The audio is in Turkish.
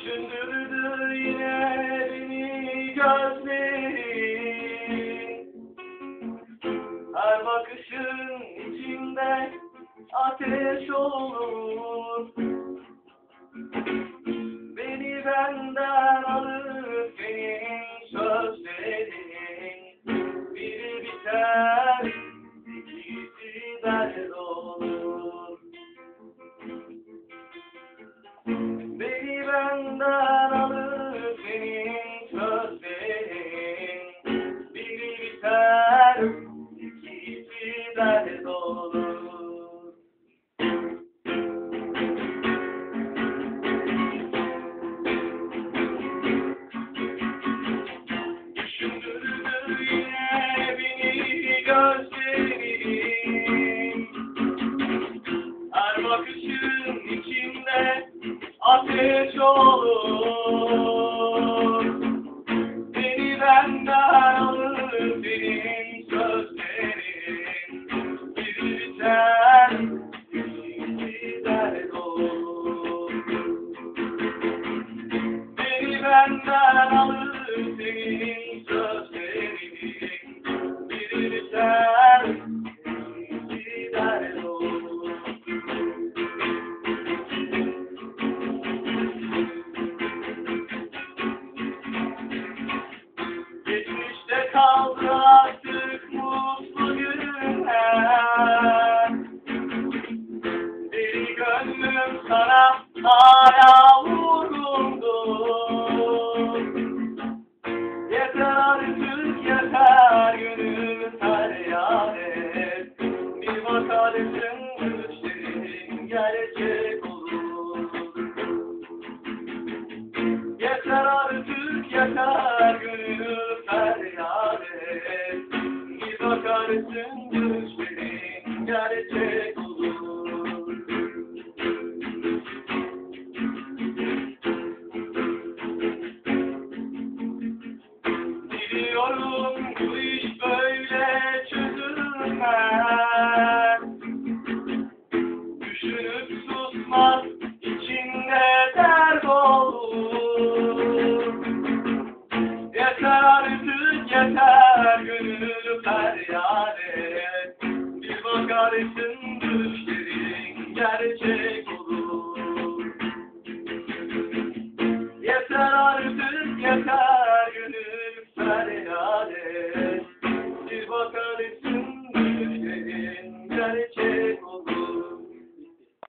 Düşündürdü yine beni gözlerin. Her bakışın içimde ateş olur. Beni benden alır senin sözlerin. Biri biter, benden ateş olur Beni benden alır senin sözlerin. Biri biter, dert olur. Beni benden alır artık yeter gönül feryat et. Bir bakarsın düşlerin gerçek olur. Biliyorum bu iş böyle çözülmez yeter gönül feryat et Bir bakarsın düşlerin gerçek olur. Yeter artık yeter.